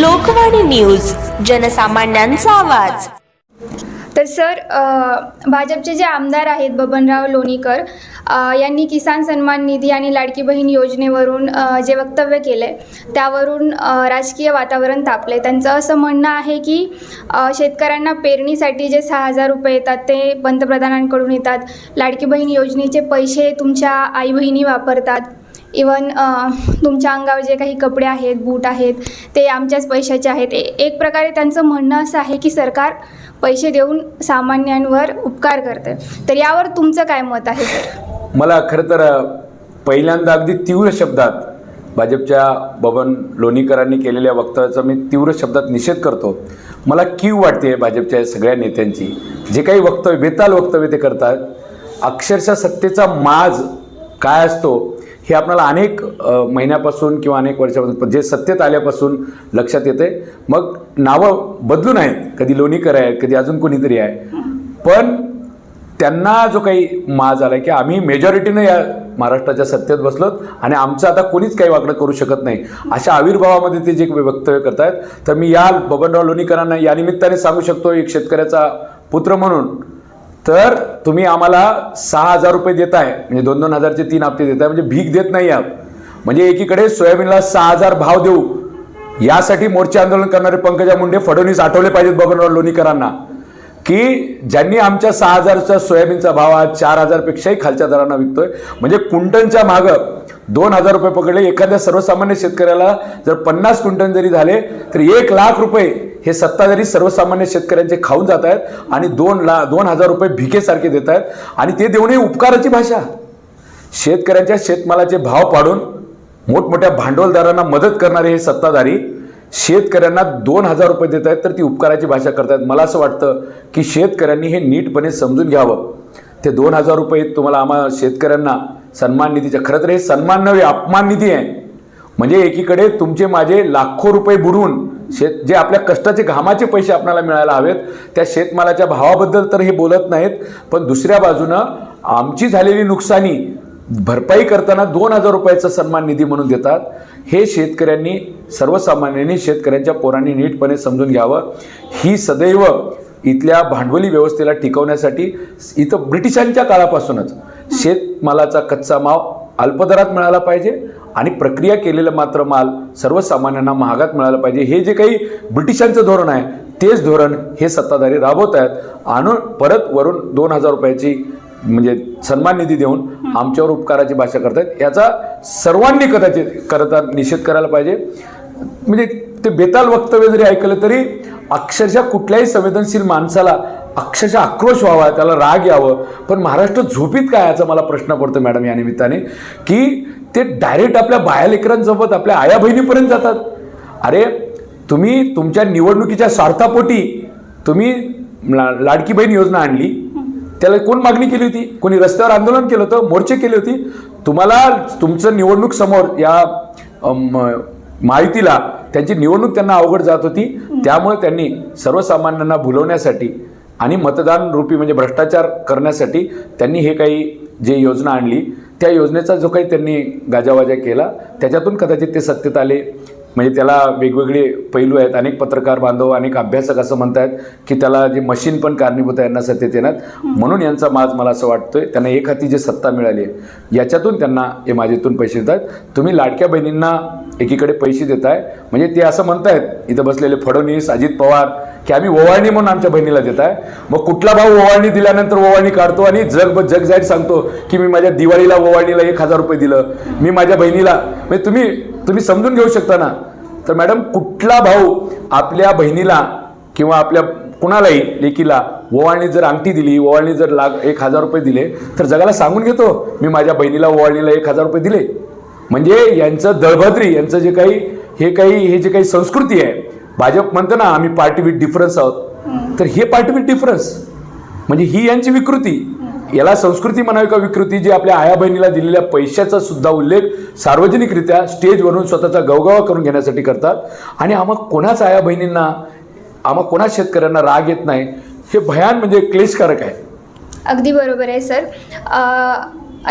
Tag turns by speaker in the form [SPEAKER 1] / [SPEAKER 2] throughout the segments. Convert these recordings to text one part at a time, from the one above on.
[SPEAKER 1] Lokvani news जनसामान्यांचा आवाज.
[SPEAKER 2] तर sir भाजपचे जे आमदार आहेत बबनराव लोणीकर यांनी किसान सन्मान निधी आणि लाडकी बहीण योजनेवरून जे वक्तव्य केले त्यावरून राजकीय वातावरण तापले त्यांचं असं म्हणणं आहे की शेतकऱ्यांना पेरणीसाठी जे सहा हजार रुपये येतात ते पंतप्रधानांकडून येतात. लाडकी बहीण योजनेचे पैसे तुमच्या आई बहिणी वापरतात. इवन तुमच्या अंगावर जे काही कपडे आहेत बूट आहेत ते आमच्याच पैशाचे आहेत. एक प्रकारे त्यांचं म्हणणं असं आहे की सरकार पैसे देऊन सामान्यांवर उपकार करते तर यावर तुमचं काय मत आहे सर?
[SPEAKER 3] मला खरं तर पहिल्यांदा अगदी तीव्र शब्दात भाजपच्या बबन लोणीकरांनी केलेल्या वक्तव्याचा मी तीव्र शब्दात निषेध करतो. मला कीव वाटते भाजपच्या सगळ्या नेत्यांची. जे काही वक्तव्य बेताल वक्तव्य ते करतात अक्षरशः सत्तेचा माज काय असतो हे आपल्याला अनेक महिन्यापासून किंवा अनेक वर्षापासून जे सत्तेत आल्यापासून लक्षात येते. मग नावं बदलून आहेत. कधी लोणीकर आहेत कधी अजून कोणीतरी आहे. पण त्यांना जो काही माज आला की आम्ही मेजॉरिटीनं या महाराष्ट्राच्या सत्तेत बसलोत आणि आमचं आता कोणीच काही वागणं करू शकत नाही. अशा आविर्भावामध्ये ते जे वक्तव्य करतायत तर मी या बबनराव लोणीकरांना या निमित्ताने सांगू शकतो एक शेतकऱ्याचा पुत्र म्हणून तर तुम्ही आम्हाला सहा हजार रुपये देताय. म्हणजे दोन दोन हजारचे तीन हप्ते देताय. म्हणजे भीक देत नाही आहात. म्हणजे एकीकडे सोयाबीनला सहा हजार भाव देऊ. यासाठी मोर्चे आंदोलन करणारे पंकजा मुंडे फडणवीस आठवले पाहिजेत बबनराव लोणीकरांना. की ज्यांनी आमच्या सहा हजारचा सोयाबीनचा भाव आज चार हजारपेक्षाही खालच्या दरांना विकतोय. म्हणजे कुंटनच्या मागं दोन हजार रुपये पकडले. एखाद्या सर्वसामान्य शेतकऱ्याला जर पन्नास क्विंटन जरी झाले तर एक लाख रुपये हे सत्ताधारी सर्वसामान्य शेतकऱ्यांचे खाऊन जात आहेत आणि दोन ला दोन हजार रुपये भिकेसारखे देत आहेत आणि ते देऊनही उपकाराची भाषा. शेतकऱ्यांच्या शेतमालाचे भाव पाडून मोठमोठ्या भांडवलदारांना मदत करणारे हे सत्ताधारी शेतकऱ्यांना दोन हजार रुपये देत आहेत तर ती उपकाराची भाषा करतायत. मला असं वाटतं की शेतकऱ्यांनी हे नीटपणे समजून घ्यावं. ते दोन हजार रुपये तुम्हाला आम्हा शेतकऱ्यांना सन्मान निधीच्या खरं तर हे सन्मान नव्हे अपमान निधी आहे. म्हणजे एकीकडे तुमचे माझे लाखो रुपये बुडवून शेत जे आपल्या कष्टाचे घामाचे पैसे आपल्याला मिळायला हवेत त्या शेतमालाच्या भावाबद्दल तर हे बोलत नाहीत पण दुसऱ्या बाजूनं आमची झालेली नुकसानी भरपाई करताना दोन हजार रुपयाचा सन्मान निधी म्हणून देतात. हे शेतकऱ्यांनी सर्वसामान्यांनी शेतकऱ्यांच्या पोरांनी नीटपणे समजून घ्यावं. ही सदैव इथल्या भांडवली व्यवस्थेला टिकवण्यासाठी इथं ब्रिटिशांच्या काळापासूनच शेतमालाचा कच्चा माल अल्पदरात मिळाला पाहिजे आणि प्रक्रिया केलेलं मात्र माल सर्वसामान्यांना महागात मिळालं पाहिजे. हे जे काही ब्रिटिशांचं धोरण आहे तेच धोरण हे सत्ताधारी राबवत आहेत आणून परत वरून दोन हजार रुपयाची म्हणजे सन्मान निधी देऊन आमच्यावर उपकाराची भाषा करतात याचा सर्वांनी कदाचित करता निषेध करायला पाहिजे. म्हणजे ते बेताल वक्तव्य जरी ऐकलं तरी अक्षरशः कुठल्याही संवेदनशील माणसाला अक्षरशः आक्रोश व्हावा त्याला राग यावं. पण महाराष्ट्र झोपीत काय याचा मला प्रश्न पडतो मॅडम या निमित्ताने? की ते डायरेक्ट आपल्या बायालेकरांसोबत आपल्या आया बहिणीपर्यंत जातात. अरे तुम्ही तुमच्या निवडणुकीच्या स्वार्थापोटी तुम्ही ला- लाडकी बहीण योजना आणली त्याला कोण मागणी केली होती? कोणी रस्त्यावर आंदोलन केलं होतं? मोर्चे केले होती? तुम्हाला तुमचं निवडणूक समोर या माहितीला त्यांची निवडणूक त्यांना अवघड जात होती. त्यामुळे त्यांनी सर्वसामान्यांना भुलवण्यासाठी आणि मतदान रूपी म्हणजे भ्रष्टाचार करण्यासाठी त्यांनी हे काही जे योजना आणली त्या योजनेचा जो काही त्यांनी गाजावाजा केला त्याच्यातून कदाचित ते सत्तेत आले. म्हणजे त्याला वेगवेगळे पैलू आहेत. अनेक पत्रकार बांधव अनेक अभ्यासक असं म्हणतात की त्याला जे मशीन पण कारणीभूत आहे यांना सत्तेत येण्यात म्हणून यांचा माज मला असं वाटतोय त्यांना एक हाती जे सत्ता मिळाली आहे याच्यातून त्यांना हे माझ्यातून पैसे देतात. तुम्ही लाडक्या बहिणींना एकीकडे पैसे देताय म्हणजे ते असं म्हणतायत इथं बसलेले फडणवीस अजित पवार की आम्ही ओवाळणी म्हणून आमच्या बहिणीला देत आहे मग कुठला भाऊ ओवाळणी दिल्यानंतर ओवाळणी काढतो आणि जग जग जाहीर सांगतो की मी माझ्या दिवाळीला ओवाळणीला एक हजार रुपये दिलं. मी माझ्या बहिणीला म्हणजे तुम्ही तुम्ही समजून घेऊ शकता ना? तर मॅडम कुठला भाऊ आपल्या बहिणीला किंवा आपल्या कुणालाही लेकीला ओवाळणी जर अंगठी दिली ओवाळणी जर लाग एक हजार रुपये दिले तर जगाला सांगून घेतो मी माझ्या बहिणीला ओवाळणीला एक हजार रुपये दिले. म्हणजे यांचं दळभद्री यांचं जे काही हे काही हे जे काही संस्कृती आहे भाजप म्हणतं ना आम्ही पार्टी विथ डिफरन्स आहोत. तर हे पार्टी विथ डिफरन्स. म्हणजे ही यांची विकृती. याला संस्कृती म्हणावी का विकृती जी आपल्या आया बहिणीला दिलेल्या पैशाचा सुद्धा उल्लेख सार्वजनिकरित्या स्टेजवरून स्वतःचा गवगावा करून घेण्यासाठी करतात. आणि आम्हा कोणाच आया बहिणींना आम्हा कोणाच शेतकऱ्यांना राग येत नाही हे भयान म्हणजे क्लेशकारक आहे.
[SPEAKER 2] अगदी बरोबर आहे सर.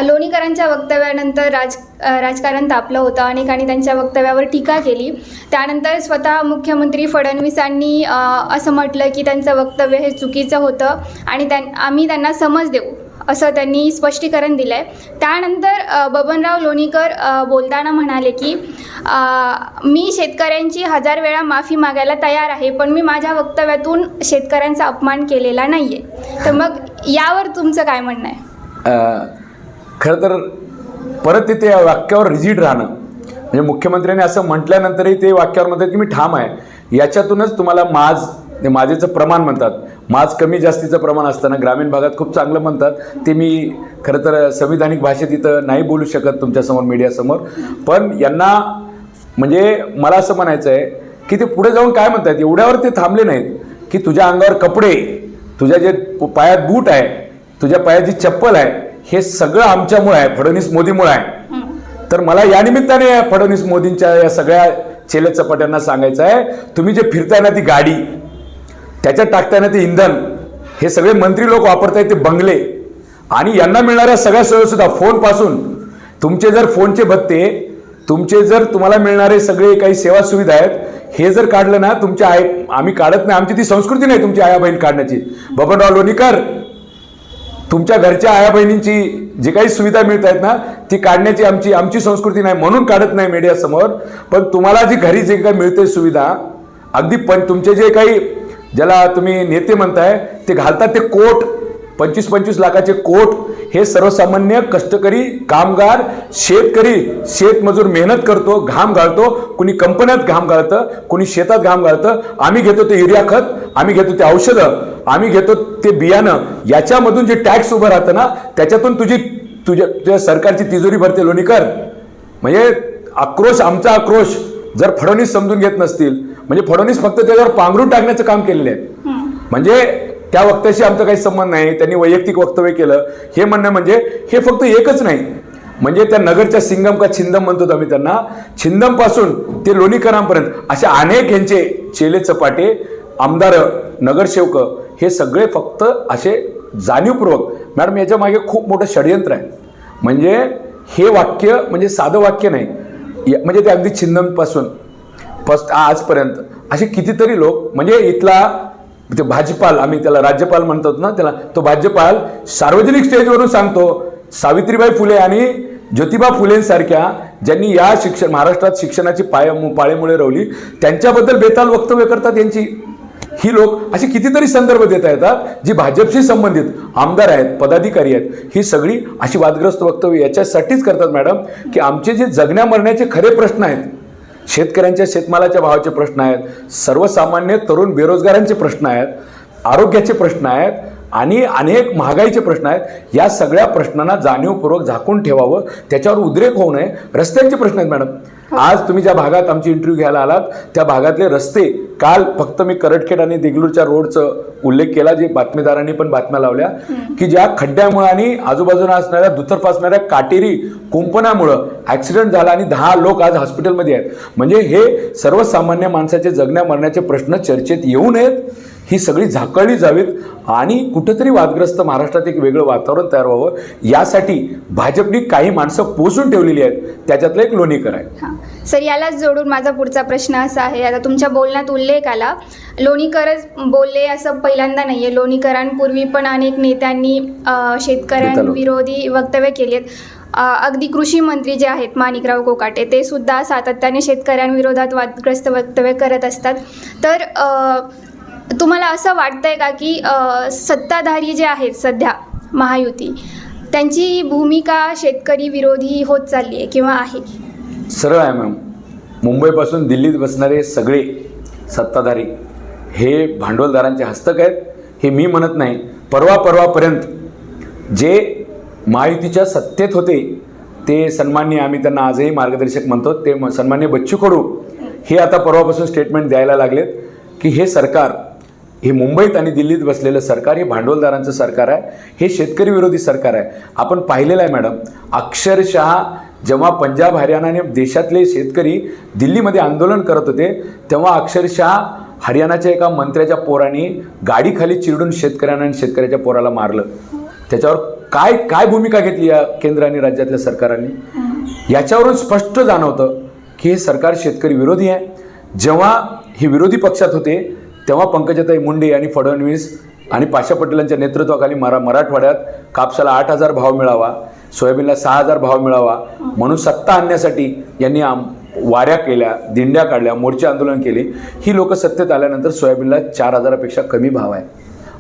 [SPEAKER 2] लोणीकरांच्या वक्तव्यानंतर राज राजकारण तापलं होतं. अनेकांनी त्यांच्या वक्तव्यावर टीका केली. त्यानंतर स्वतः मुख्यमंत्री फडणवीसांनी असं म्हटलं की त्यांचं वक्तव्य हे चुकीचं होतं आणि त्यां आम्ही त्यांना समज देऊ. असं त्यांनी स्पष्टीकरण दिलं आहे त्यानंतर बबनराव लोणीकर बोलताना म्हणाले की मी शेतकऱ्यांची हजार वेळा माफी मागायला तयार आहे पण मी माझ्या वक्तव्यातून शेतकऱ्यांचा अपमान केलेला नाही आहे तर मग यावर तुमचं काय म्हणणं आहे?
[SPEAKER 3] खरं तर परत ते त्या वाक्यावर रिजिड राहणं म्हणजे मुख्यमंत्र्यांनी असं म्हटल्यानंतरही ते वाक्यावर म्हणतात की मी ठाम आहे. याच्यातूनच तुम्हाला माज ते माझेचं प्रमाण म्हणतात. माज कमी जास्तीचं प्रमाण असताना ग्रामीण भागात खूप चांगलं म्हणतात. ते मी खरं तर संविधानिक भाषेत इथं नाही बोलू शकत तुमच्यासमोर मीडियासमोर. पण यांना म्हणजे मला असं म्हणायचं आहे की ते पुढे जाऊन काय म्हणतात? एवढ्यावर ते थांबले नाहीत की तुझ्या अंगावर कपडे तुझ्या जे पायात बूट आहे तुझ्या पायात जी चप्पल आहे हे सगळं आमच्यामुळे आहे फडणवीस मोदीमुळे आहे. तर मला या निमित्ताने फडणवीस मोदींच्या या सगळ्या चेले चपाट्यांना सांगायचं आहे तुम्ही जे फिरताय ना ती गाडी त्याच्यात टाकताय ना ते इंधन हे सगळे मंत्री लोक वापरतायत ते बंगले. आणि यांना मिळणाऱ्या सगळ्या सोयीसुद्धा फोनपासून तुमचे जर फोनचे भत्ते तुमचे जर तुम्हाला मिळणारे सगळे काही सेवा सुविधा आहेत हे जर काढलं ना तुमच्या आई आम्ही काढत नाही आमची ती संस्कृती नाही तुमची आया बहीण काढण्याची. बबनराव लोणीकर तुमच्या घरच्या आया बहिणींची जी काही सुविधा मिळत आहेत ना ती काढण्याची आमची आमची संस्कृती नाही म्हणून काढत नाही मीडियासमोर पण तुम्हाला जी घरी जे काही मिळते सुविधा अगदी पण तुमचे जे काही ज्याला तुम्ही नेते म्हणताय ते घालतात ते कोट. पंचवीस पंचवीस लाखाचे कोट. हे सर्वसामान्य कष्टकरी कामगार शेतकरी शेतमजूर मेहनत करतो घाम घालतो. कुणी कंपन्यात घाम घालतं कुणी शेतात घाम घालतं. आम्ही घेतो ते युरिया खत आम्ही घेतो ते औषधं आम्ही घेतो ते बियाणं. याच्यामधून जे टॅक्स उभं राहतं ना त्याच्यातून तुझी तुझ्या तुझ्या सरकारची तिजोरी भरते लोणीकर. म्हणजे आक्रोश आमचा आक्रोश. जर फडणवीस समजून घेत नसतील म्हणजे फडणवीस फक्त त्याच्यावर पांघरून टाकण्याचं काम केलेलं आहे. म्हणजे त्या वक्त्याशी आमचा काही संबंध नाही त्यांनी वैयक्तिक वक्तव्य केलं. हे म्हणणं म्हणजे हे फक्त एकच नाही. म्हणजे त्या नगरच्या सिंगम का छिंदम म्हणतो आम्ही त्यांना छिंदमपासून ते लोणीकरांपर्यंत अशा अनेक यांचे चेले चपाटे आमदार नगरसेवक हे सगळे फक्त असे जाणीवपूर्वक मॅडम याच्या मागे खूप मोठं षडयंत्र आहे. म्हणजे हे वाक्य म्हणजे साधं वाक्य नाही. म्हणजे ते अगदी छिंदमपासून फस्ट आजपर्यंत. असे कितीतरी लोक म्हणजे इथला ते भाजपाल आम्ही त्याला राज्यपाल म्हणतो ना त्याला तो भाजपाल सार्वजनिक स्टेजवरून सांगतो सावित्रीबाई फुले आणि ज्योतिबा फुलेंसारख्या ज्यांनी या शिक्षण महाराष्ट्रात शिक्षणाची पाय पाळेमुळे रवली त्यांच्याबद्दल बेताल वक्तव्य करतात यांची. ही लोक असे कितीतरी संदर्भ देता येतात जी भाजपशी संबंधित आमदार आहेत पदाधिकारी आहेत ही सगळी अशी वादग्रस्त वक्तव्य याच्यासाठीच करतात मॅडम की आमचे जे जगण्या मरण्याचे खरे प्रश्न आहेत शेतकऱ्यांच्या शेतमालाच्या भावाचे प्रश्न आहेत सर्वसामान्य तरुण बेरोजगारांचे प्रश्न आहेत आरोग्याचे प्रश्न आहेत आणि अनेक महागाईचे प्रश्न आहेत या सगळ्या प्रश्नांना जाणीवपूर्वक झाकून ठेवावं त्याच्यावर उद्रेक होऊ नये रस्त्यांचे प्रश्न आहेत मॅडम. आज तुम्ही ज्या भागात आमची इंटरव्ह्यू घ्यायला आलात त्या भागातले रस्ते काल फक्त मी करटखेड आणि देगलूरच्या रोडचं उल्लेख केला जे बातमीदारांनी पण बातम्या लावल्या की ज्या खड्ड्यामुळे आणि आजूबाजूला असणाऱ्या दुतर्फ असणाऱ्या काटेरी कुंपणामुळं ॲक्सिडेंट झाला आणि दहा लोक आज हॉस्पिटलमध्ये आहेत. म्हणजे हे सर्वसामान्य माणसाचे जगण्या मरण्याचे प्रश्न चर्चेत येऊ नयेत. ही सगळी झाकळली जावीत आणि कुठंतरी वादग्रस्त महाराष्ट्रात एक वेगळं वातावरण तयार व्हावं. यासाठी भाजपनी काही माणसं पोचून ठेवलेली आहेत. त्याच्यातलं एक लोणीकर आहे
[SPEAKER 2] हां. सर यालाच जोडून माझा पुढचा प्रश्न असा आहे. आता तुमच्या बोलण्यात उल्लेख आला. लोणीकरच बोलले असं पहिल्यांदा नाही आहे लोणीकरांपूर्वी पण अनेक नेत्यांनी शेतकऱ्यांविरोधी वक्तव्य केली आहेत अगदी कृषी मंत्री जे आहेत माणिकराव कोकाटे ते सुद्धा सातत्याने शेतकऱ्यांविरोधात वादग्रस्त वक्तव्य करत असतात. तर तुम्हाला असं वाटतंय का की सत्ताधारी जे आहेत सध्या महायुती त्यांची भूमिका शेतकरी विरोधी होत चालली आहे किंवा आहे?
[SPEAKER 3] सरळ आहे मॅम. मुंबईपासून दिल्लीत बसणारे सगळे सत्ताधारी हे भांडवलदारांचे हस्तक आहेत हे मी म्हणत नाही. परवा परवापर्यंत जे महायुतीच्या सत्तेत होते ते सन्मान्य आम्ही त्यांना आजही मार्गदर्शक म्हणतो ते म- सन्मान्य बच्चू कडू हे आता परवापासून स्टेटमेंट द्यायला लागलेत की हे सरकार हे मुंबईत आणि दिल्लीत बसलेलं सरकार हे भांडवलदारांचं सरकार आहे. हे शेतकरी विरोधी सरकार आहे. आपण पाहिलेलं आहे मॅडम. अक्षरशः जेव्हा पंजाब हरियाणा आणि देशातले शेतकरी दिल्लीमध्ये आंदोलन करत होते तेव्हा अक्षरशः हरियाणाच्या एका मंत्र्याच्या पोराने गाडीखाली चिरडून शेतकऱ्यांना आणि शेतकऱ्याच्या पोराला मारलं. त्याच्यावर काय काय भूमिका घेतली या केंद्र आणि राज्यातल्या सरकारांनी? याच्यावरून स्पष्ट जाणवतं की हे सरकार शेतकरी विरोधी आहे. जेव्हा हे विरोधी पक्षात होते तेव्हा पंकजाताई मुंडे आणि फडणवीस आणि पाशा पटेलांच्या नेतृत्वाखाली मरा मराठवाड्यात कापसाला आठ हजार भाव मिळावा सोयाबीनला सहा हजार भाव मिळावा म्हणून सत्ता आणण्यासाठी यांनी आम वाऱ्या केल्या दिंड्या काढल्या मोर्चे आंदोलन केले. ही लोक सत्तेत आल्यानंतर सोयाबीनला चार हजारापेक्षा कमी भाव आहे.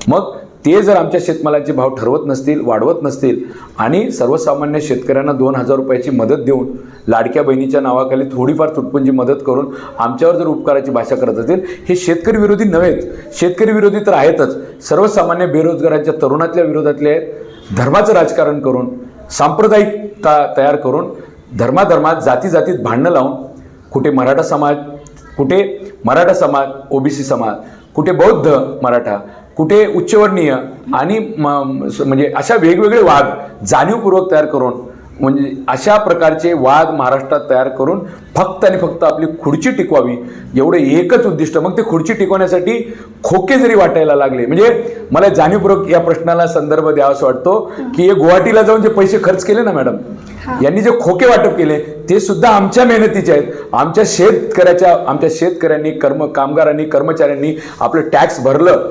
[SPEAKER 3] मग ते जर आमच्या शेतमालाचे भाव ठरवत नसतील वाढवत नसतील आणि सर्वसामान्य शेतकऱ्यांना दोन हजार रुपयाची मदत देऊन लाडक्या बहिणीच्या नावाखाली थोडीफार तुटपुंजी मदत करून आमच्यावर जर उपकाराची भाषा करत असतील हे शेतकरी विरोधी नव्हेत. शेतकरी विरोधी तर आहेतच. सर्वसामान्य बेरोजगारांच्या तरुणातल्या विरोधातले आहेत. धर्माचं राजकारण करून सांप्रदायिकता तयार करून धर्माधर्मात जाती जातीत भांडणं लावून कुठे मराठा समाज कुठे मराठा समाज ओबीसी समाज कुठे बौद्ध मराठा कुठे उच्चवर्णीय आणि म्हणजे अशा वेगवेगळे वाद जाणीवपूर्वक तयार करून म्हणजे अशा प्रकारचे वाद महाराष्ट्रात तयार करून फक्त आणि फक्त आपली खुर्ची टिकवावी एवढे एकच उद्दिष्ट. मग ते खुर्ची टिकवण्यासाठी खोके जरी वाटायला लागले म्हणजे मला जाणीवपूर्वक या प्रश्नाला संदर्भ द्यावासा वाटतो की हे गुवाहाटीला जाऊन जे पैसे खर्च केले ना मॅडम यांनी जे खोके वाटप केले ते सुद्धा आमच्या मेहनतीचे आहेत. आमच्या शेतकऱ्याच्या आमच्या शेतकऱ्यांनी कर्म कामगारांनी कर्मचाऱ्यांनी आपलं टॅक्स भरलं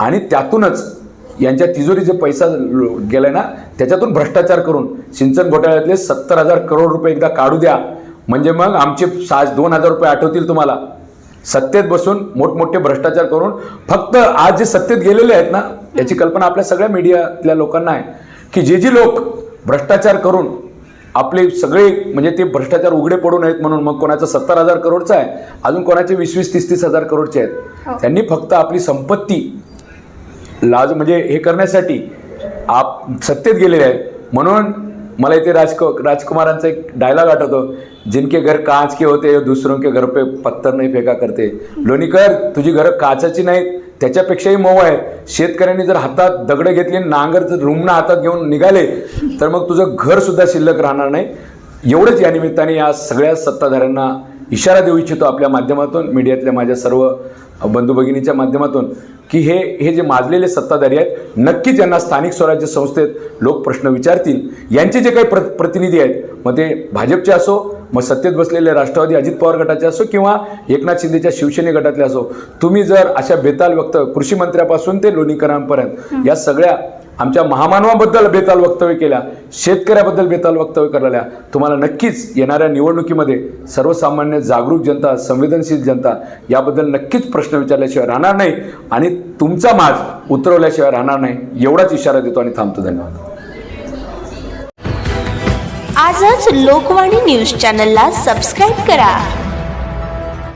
[SPEAKER 3] आणि त्यातूनच यांच्या तिजोरीचे पैसा लो- गेलाय ना त्याच्यातून भ्रष्टाचार करून सिंचन घोटाळ्यातले सत्तर हजार करोड रुपये एकदा काढू द्या. म्हणजे मग आमचे सहा दोन हजार रुपये आठवतील तुम्हाला. सत्तेत बसून मोठमोठे भ्रष्टाचार करून फक्त आज जे सत्तेत गेलेले आहेत ना याची कल्पना आपल्या सगळ्या मीडियातल्या लोकांना आहे. की जे जे लोक भ्रष्टाचार करून आपले सगळे म्हणजे ते भ्रष्टाचार उघडे पडू नयेत म्हणून मग कोणाचं सत्तर हजार करोडचं आहे अजून कोणाचे वीस वीस तीस तीस हजार करोडचे आहेत. त्यांनी फक्त आपली संपत्ती लाज म्हणजे हे करण्यासाठी आप सत्तेत गेलेले आहेत. म्हणून मला इथे राजक राजकुमारांचा एक डायलॉग आठवतो. जिनके घर काच के होते दुसरों के घर पे पत्थर नाही फेका करते. लोणीकर तुझी घरं काचाची नाहीत त्याच्यापेक्षाही मऊ आहे. शेतकऱ्यांनी जर हातात दगडं घेतली नांगर जर रुमणं हातात घेऊन निघाले तर मग तुझं घर सुद्धा शिल्लक राहणार नाही. एवढंच या निमित्ताने या सगळ्या सत्ताधाऱ्यांना इशारा देऊ इच्छितो आपल्या माध्यमातून मीडियातल्या माझ्या सर्व बंधू भगिनीच्या माध्यमातून. की हे हे जे माजलेले सत्ताधारी आहेत नक्कीच यांना स्थानिक स्वराज्य संस्थेत लोक प्रश्न विचारतील. यांचे जे काही प्र प्रतिनिधी आहेत मग ते भाजपचे असो मग सत्तेत बसलेले राष्ट्रवादी अजित पवार गटाचे असो किंवा एकनाथ शिंदेच्या शिवसेने गटातले असो तुम्ही जर अशा बेताल व्यक्त कृषी मंत्र्यापासून ते लोणीकरांपर्यंत या सगळ्या आमच्या महामानवाबद्दल बेताल वक्तव्य केल्या शेतकऱ्याबद्दल बेताल वक्तव्य करायला तुम्हाला नक्कीच येणाऱ्या निवडणुकीमध्ये सर्वसामान्य जागरूक जनता संवेदनशील जनता याबद्दल नक्कीच प्रश्न विचारल्याशिवाय राहणार नाही आणि तुमचा माज उतरवल्याशिवाय राहणार नाही एवढाच इशारा देतो आणि थांबतो. धन्यवाद.
[SPEAKER 1] आजच लोकवाणी न्यूज चॅनलला सबस्क्राईब करा.